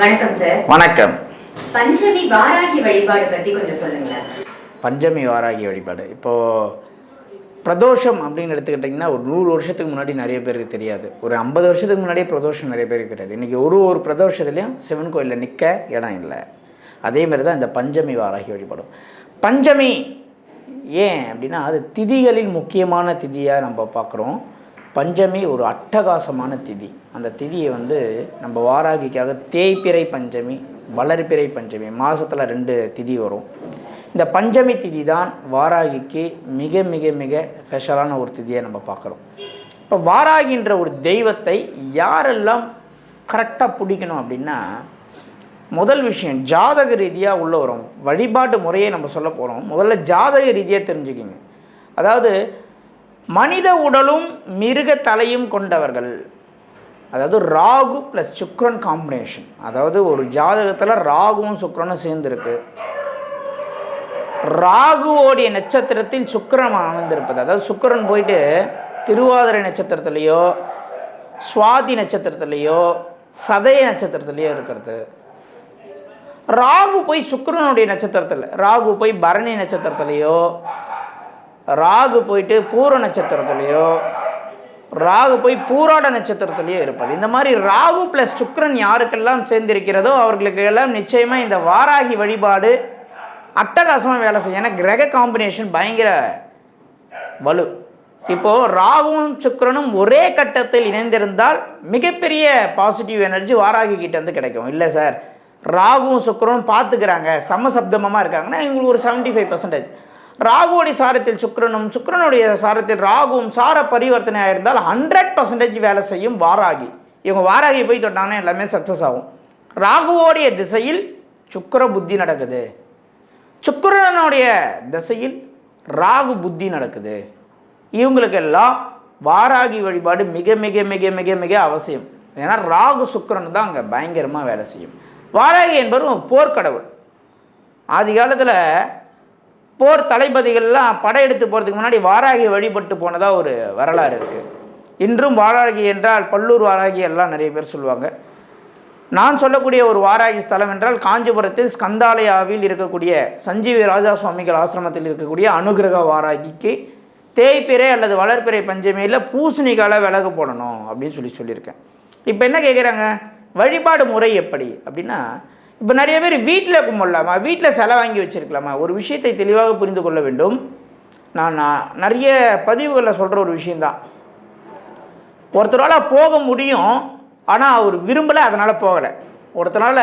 வணக்கம் சார் வணக்கம். பஞ்சமி வாராகி வழிபாடு பத்தி கொஞ்சம் சொல்லுங்களேன். பஞ்சமி வாராகி வழிபாடு. இப்போது பிரதோஷம் அப்படின்னு எடுத்துக்கிட்டிங்கன்னா ஒரு நூறு வருஷத்துக்கு முன்னாடி நிறைய பேருக்கு தெரியாது. ஒரு ஐம்பது வருஷத்துக்கு முன்னாடியே பிரதோஷம் நிறைய பேருக்கு தெரியாது. இன்றைக்கி ஒரு ஒரு பிரதோஷத்துலேயும் சிவன் கோயிலில் நிற்க இடம் இல்லை. அதே மாதிரி தான் இந்த பஞ்சமி வாராகி வழிபாடும். பஞ்சமி ஏன் அப்படின்னா அது திதிகளில் முக்கியமான திதியாக நம்ம பார்க்குறோம். பஞ்சமி ஒரு அட்டகாசமான திதி. அந்த திதியை வந்து நம்ம வாராகிக்காக தேய்பிறை பஞ்சமி வளர்பிறை பஞ்சமி மாதத்தில் ரெண்டு திதி வரும். இந்த பஞ்சமி திதி தான் வாராகிக்கு மிக மிக மிக ஸ்பெஷலான ஒரு திதியை நம்ம பார்க்குறோம். இப்போ வாராகின்ற ஒரு தெய்வத்தை யாரெல்லாம் கரெக்டாக பிடிக்கணும் அப்படின்னா முதல் விஷயம் ஜாதக ரீதியாக உள்ளே வரும். வழிபாட்டு முறையை நம்ம சொல்ல போகிறோம் முதல்ல ஜாதக ரீதியாக தெரிஞ்சுக்கிங்க. அதாவது மனித உடலும் மிருக தலையும் கொண்டவர்கள். அதாவது ராகு ப்ளஸ் சுக்ரன் காம்பினேஷன் அதாவது ஒரு ஜாதகத்தில் ராகுவும் சுக்ரனும் சேர்ந்துருக்கு. ராகுவோடைய நட்சத்திரத்தில் சுக்கிரன் அமைந்திருப்பது அதாவது சுக்கரன் போயிட்டு திருவாதிரை நட்சத்திரத்துலேயோ சுவாதி நட்சத்திரத்துலேயோ சதய நட்சத்திரத்துலேயோ இருக்கிறது. ராகு போய் சுக்கரனுடைய நட்சத்திரத்தில் ராகு போய் பரணி நட்சத்திரத்துலேயோ ராகு போயிட்டு பூர நட்சத்திரத்துலேயோ ராகு போய் பூராட நட்சத்திரத்துலேயோ இருப்பது. இந்த மாதிரி ராகு ப்ளஸ் சுக்ரன் யாருக்கெல்லாம் சேர்ந்திருக்கிறதோ அவர்களுக்கு எல்லாம் நிச்சயமாக இந்த வாராகி வழிபாடு அட்டகாசமாக வேலை செய்யும். ஏன்னா கிரக காம்பினேஷன் பயங்கர வலு. இப்போது ராகுவும் சுக்கரனும் ஒரே கட்டத்தில் இணைந்திருந்தால் மிகப்பெரிய பாசிட்டிவ் எனர்ஜி வாராகி கிட்ட கிடைக்கும். இல்லை சார் ராகுவும் சுக்கரனும் பார்த்துக்கிறாங்க. சமசப்தமமாக இருக்காங்கன்னா இவங்களுக்கு ஒரு செவன்ட்டி ஃபைவ் பர்சன்டேஜ் ராகுவோடைய சாரத்தில் சுக்கிரனும் சுக்கரனுடைய சாரத்தில் ராகுவும் சார பரிவர்த்தனை ஆயிருந்தால் ஹண்ட்ரட் பர்சன்டேஜ் வேலை செய்யும் வாராகி. இவங்க வாராகி போய் தொட்டாங்கன்னா எல்லாமே சக்ஸஸ் ஆகும். ராகுவோடைய திசையில் சுக்கர புத்தி நடக்குது. சுக்கரனுடைய திசையில் ராகு புத்தி நடக்குது. இவங்களுக்கெல்லாம் வாராகி வழிபாடு மிக மிக மிக மிக மிக அவசியம். ஏன்னா ராகு சுக்கரன் தான் அங்கே பயங்கரமாக வேலை செய்யும். வாராகி என்பவர் போர்க்கடவுள். ஆதி காலத்தில் போர் தளபதிகள்லாம் படையெடுத்து போகிறதுக்கு முன்னாடி வாராகி வழிபட்டு போனதாக ஒரு வரலாறு இருக்குது இன்றும் வாராகி என்றால் பல்லூர் வாராகி எல்லாம் நிறைய பேர் சொல்லுவாங்க. நான் சொல்லக்கூடிய ஒரு வாராகி ஸ்தலம் என்றால் காஞ்சிபுரத்தில் ஸ்கந்தாலயாவில் இருக்கக்கூடிய சஞ்சீவி ராஜா சுவாமிகள் ஆசிரமத்தில் இருக்கக்கூடிய அனுகிரக வாராகிக்கு தேய்பிறை அல்லது வளர்பிறை பஞ்சமியில் பூசணிக்கால விலகு போடணும் அப்படின்னு சொல்லி சொல்லியிருக்கேன். இப்போ என்ன கேட்குறாங்க வழிபாடு முறை எப்படி? அப்படின்னா இப்போ நிறைய பேர் வீட்டில் கும்பிடலாமா வீட்டில் செலை வாங்கி வச்சுருக்கலாமா? ஒரு விஷயத்தை தெளிவாக புரிந்து கொள்ள வேண்டும். நான் நான் நிறைய பதிவுகளில் சொல்கிற ஒரு விஷயந்தான் ஒருத்தரால் போக முடியும் ஆனால் அவர் விரும்பலை அதனால் போகலை. ஒருத்தரால்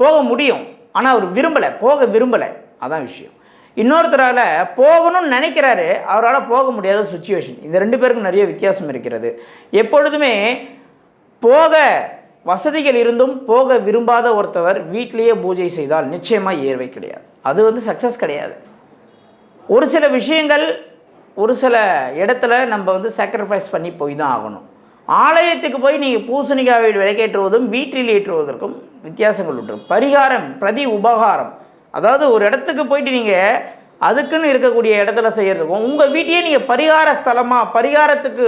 போக முடியும் ஆனால் அவர் விரும்பலை போக விரும்பலை. அதான் விஷயம். இன்னொருத்தரால் போகணும்னு நினைக்கிறாரு அவரால் போக முடியாத சுச்சுவேஷன் இந்த ரெண்டு பேருக்கும் நிறைய வித்தியாசம் இருக்கிறது. எப்பொழுதுமே போக வசதிகள் இருந்தும் போக விரும்பாத ஒருத்தவர் வீட்டிலேயே பூஜை செய்தால் நிச்சயமாக ஏர்வை கிடையாது. அது வந்து சக்ஸஸ் கிடையாது. ஒரு சில விஷயங்கள் ஒரு சில இடத்துல நம்ம வந்து சாக்ரிஃபைஸ் பண்ணி போய் தான் ஆகணும். ஆலயத்துக்கு போய் நீங்கள் பூசணிக்காவை விளக்கேற்றுவதும் வீட்டில் ஏற்றுவதற்கும் வித்தியாசங்கள் உண்டு. பரிகாரம் பிரதி உபகாரம். அதாவது ஒரு இடத்துக்கு போயிட்டு நீங்கள் அதுக்குன்னு இருக்கக்கூடிய இடத்துல செய்கிறதுக்கும் உங்கள் வீட்டையே நீங்கள் பரிகார ஸ்தலமாக பரிகாரத்துக்கு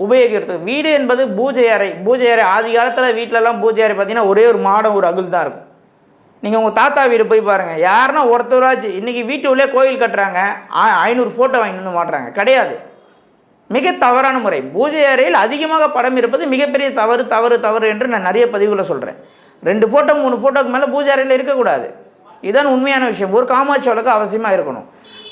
உபயோகிக்கிறதுக்கு வீடு என்பது பூஜை அறை. பூஜை அறை ஆதி காலத்தில் வீட்டிலலாம் பூஜை அறை பார்த்தீங்கன்னா ஒரே ஒரு மாடம் ஒரு அகுல் தான் இருக்கும். நீங்கள் உங்கள் தாத்தா வீடு போய் பாருங்கள் யாருன்னா ஒருத்தராச்சு இன்றைக்கி வீட்டு உள்ளே கோயில் கட்டுறாங்க. ஆ- ஐநூறு ஃபோட்டோ வாங்கிட்டு வந்து மாட்டுறாங்க. கிடையாது. மிக தவறான முறை. பூஜை அறையில் அதிகமாக படம் இருப்பது மிகப்பெரிய தவறு தவறு தவறு என்று நான் நிறைய பதிவுகளை சொல்கிறேன் ரெண்டு ஃபோட்டோ மூணு ஃபோட்டோக்கு மேலே பூஜை அறையில் இருக்கக்கூடாது. இதுதான் உண்மையான விஷயம். ஒரு காமாட்சி வழக்கு அவசியமாக இருக்கணும்.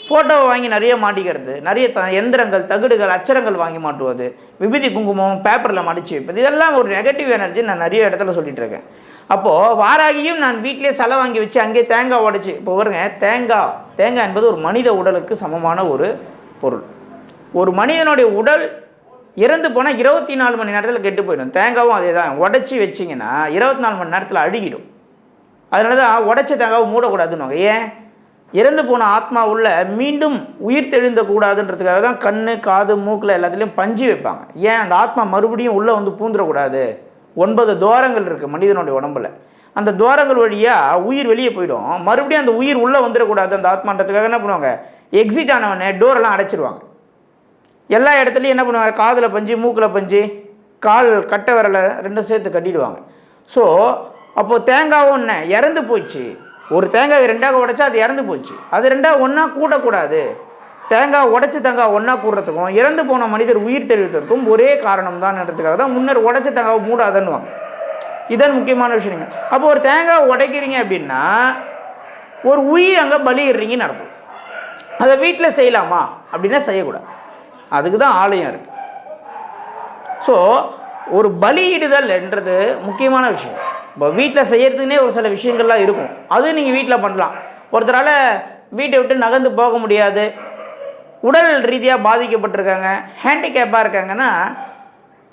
ஃபோட்டோவை வாங்கி நிறைய மாட்டிக்கிறது நிறைய த எந்திரங்கள் தகுடுகள் அச்சரங்கள் வாங்கி மாட்டுவது விபூதி குங்குமம் பேப்பரில் மடித்து வைப்பது இதெல்லாம் ஒரு நெகட்டிவ் எனர்ஜி நான் நிறைய இடத்துல சொல்லிகிட்டு இருக்கேன். அப்போது வாராகியும் நான் வீட்டிலே செலை வாங்கி வச்சு அங்கேயே தேங்காய் உடைச்சி இப்போ வருங்க தேங்காய் தேங்காய் என்பது ஒரு மனித உடலுக்கு சமமான ஒரு பொருள். ஒரு மனிதனுடைய உடல் இறந்து போனால் இருபத்தி நாலு மணி நேரத்தில் கெட்டு போயிடும். தேங்காவும் அதே தான் உடச்சி வச்சிங்கன்னா இருபத்தி நாலு மணி நேரத்தில் அழுகிடும். அதனால தான் உடச்ச தேங்காவை மூடக்கூடாதுன்னு ஏன்? இறந்து போன ஆத்மா உள்ள மீண்டும் உயிர் தெழுந்த கூடாதுன்றதுக்காக தான் கண் காது மூக்கில் எல்லாத்துலேயும் பஞ்சு வைப்பாங்க. ஏன்? அந்த ஆத்மா மறுபடியும் உள்ளே வந்து பூந்துடக்கூடாது ஒன்பது துவாரங்கள் இருக்குது மனிதனுடைய உடம்புல. அந்த துவாரங்கள் வழியாக உயிர் வெளியே போயிடும். மறுபடியும் அந்த உயிர் உள்ளே வந்துடக்கூடாது அந்த ஆத்மான்றதுக்காக என்ன பண்ணுவாங்க? எக்ஸிட் ஆனவனே டோரெல்லாம் அடைச்சிருவாங்க. எல்லா இடத்துலையும் என்ன பண்ணுவாங்க? காதில் பஞ்சு மூக்கில் பஞ்சு கால் கட்டை விரலை ரெண்டும் சேர்த்து கட்டிடுவாங்க. ஸோ அப்போது தேங்காவும் என்ன? இறந்து போச்சு. ஒரு தேங்காய் ரெண்டாக உடைச்சா அது இறந்து போச்சு. அது ரெண்டாக ஒன்றா கூடக்கூடாது. தேங்காய் உடச்சி தேங்காய் ஒன்றா கூடுறதுக்கும் இறந்து போன மனிதர் உயிர் தெளிவதற்கும் ஒரே காரணம் தான்ன்றதுக்காக தான் முன்னர் உடைச்ச தேங்காவை மூடாதன்னுவாங்க. இதன் முக்கியமான விஷயங்க. அப்போ ஒரு தேங்காய் உடைக்கிறீங்க அப்படின்னா ஒரு உயிர் அங்கே பலியிடுறீங்கன்னு அர்த்தம். அதை வீட்டில் செய்யலாமா? அப்படின்னா செய்யக்கூடாது. அதுக்கு தான் ஆலயம் இருக்குது ஸோ ஒரு பலியிடுதல் என்றது முக்கியமான விஷயம். இப்போ வீட்டில் செய்கிறதுக்குனே ஒரு சில விஷயங்கள்லாம் இருக்கும். அது நீங்கள் வீட்டில் பண்ணலாம். ஒருத்தரால் வீட்டை விட்டு நகர்ந்து போக முடியாது. உடல் ரீதியாக பாதிக்கப்பட்டிருக்காங்க ஹேண்டிகேப்பாக இருக்காங்கன்னா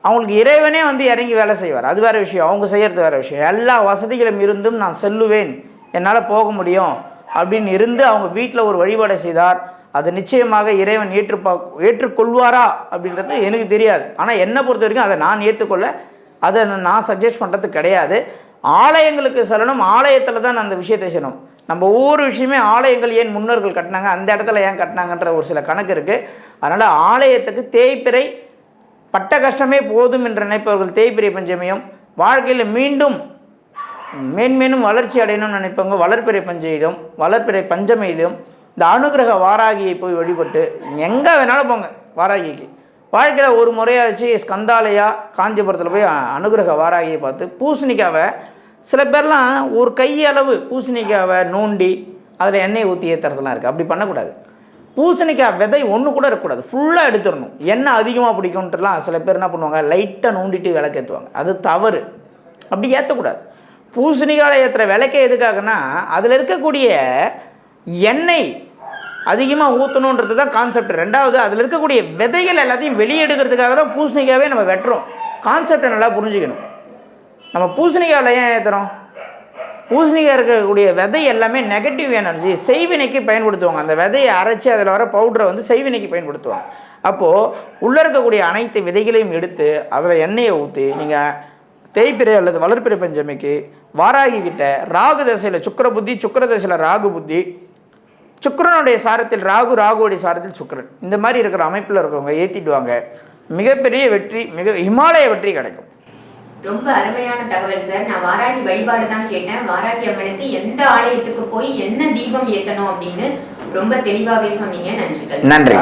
அவங்களுக்கு இறைவனே வந்து இறங்கி வேலை செய்வார். அது வேறு விஷயம். அவங்க செய்கிறது வேறு விஷயம். எல்லா வசதிகளும் இருந்தும் நான் செல்லுவேன். என்னால் போக முடியும். அப்படின்னு இருந்து அவங்க வீட்டில் ஒரு வழிபாடை செய்தார். அது நிச்சயமாக இறைவன் ஏற்றுப்பா ஏற்றுக்கொள்வாரா அப்படின்றது எனக்கு தெரியாது. ஆனால் என்னை பொறுத்த வரைக்கும் அதை நான் ஏற்றுக்கொள்ள அதை நான் சஜஸ்ட் பண்ணுறது கிடையாது. ஆலயங்களுக்கு செல்லணும் ஆலயத்தில் தான் அந்த விஷயத்தை செய்யணும். நம்ம ஒவ்வொரு விஷயமே ஆலயங்கள் ஏன் முன்னோர்கள் கட்டினாங்க அந்த இடத்துல ஏன் கட்டினாங்கன்ற ஒரு சில கணக்கு இருக்குது அதனால் ஆலயத்துக்கு தேய்பிறை பட்ட கஷ்டமே போதும் என்று நினைப்பவர்கள் தேய்பிறை பஞ்சமியும் வாழ்க்கையில் மீண்டும் மேன்மேலும் வளர்ச்சி அடையணும்னு நினைப்பவங்க வளர்ப்பிறை பஞ்சையிலும் வளர்ப்பிறை பஞ்சமையிலும் இந்த அனுகிரக வாராகியை போய் வழிபட்டு எங்கே வேணாலும் போங்க வாராகிக்கு. வாழ்க்கையில் ஒரு முறையாக வச்சு ஸ்கந்தாலயா காஞ்சிபுரத்தில் போய் அனுகிரக வாராகியை பார்த்து பூசணிக்காவை சில பேர்லாம் ஒரு கையளவு பூசணிக்காவை நோண்டி அதில் எண்ணெய் ஊற்றி ஏற்றுறதுலாம் இருக்குது அப்படி பண்ணக்கூடாது. பூசணிக்காய் விதை ஒன்று கூட இருக்கக்கூடாது. ஃபுல்லாக எடுத்துடணும். எண்ணெய் அதிகமாக பிடிக்கும்ட்டுலாம் சில பேர் என்ன பண்ணுவாங்க? லைட்டாக நோண்டிட்டு விளக்கேற்றுவாங்க அது தவறு. அப்படி ஏற்றக்கூடாது பூசணிக்காயில் ஏற்றுற விளக்கே எதுக்காகனா அதில் இருக்கக்கூடிய எண்ணெய் அதிகமாக ஊற்றணுன்றது தான் கான்செப்ட் ரெண்டாவது அதில் இருக்கக்கூடிய விதைகள் எல்லாத்தையும் வெளியே எடுக்கிறதுக்காக தான் பூசணிக்காவே நம்ம வெட்டுறோம். கான்செப்டை நல்லா புரிஞ்சுக்கணும். நம்ம பூசணிக்காவில் ஏன் ஏற்றுறோம் பூசணிக்காய் இருக்கக்கூடிய விதை எல்லாமே நெகட்டிவ் எனர்ஜி செய்வினைக்கு பயன்படுத்துவாங்க. அந்த விதையை அரைச்சி அதில் வர பவுடரை வந்து செய்வினைக்கு பயன்படுத்துவாங்க. அப்போது உள்ளே இருக்கக்கூடிய அனைத்து விதைகளையும் எடுத்து அதில் எண்ணெயை ஊற்றி நீங்கள் தேய்பிறை அல்லது வளர்ப்பிறை பஞ்சமிக்கு வாராகி கிட்ட ராகு தசையில் சுக்கிர புத்தி சுக்கர தசையில் ராகு புத்தி சுக்கிரனுடைய சாரத்தில் ராகு ராகுவுடைய சாரத்தில் சுக்கிரன். இந்த மாதிரி இருக்கிற அமைப்பில் இருக்கவங்க ஏற்றிட்டு வாங்க மிகப்பெரிய வெற்றி மிக இமாலய வெற்றி கிடைக்கும். ரொம்ப அருமையான தகவல் சார். நான் வாராகி வழிபாடு தான் கேட்டேன். வாராகி அம்மனுக்கு எந்த ஆலயத்துக்கு போய் என்ன தீபம் ஏத்தணும் அப்படின்னு ரொம்ப தெளிவாவே சொன்னீங்க. நன்றிகள். நன்றி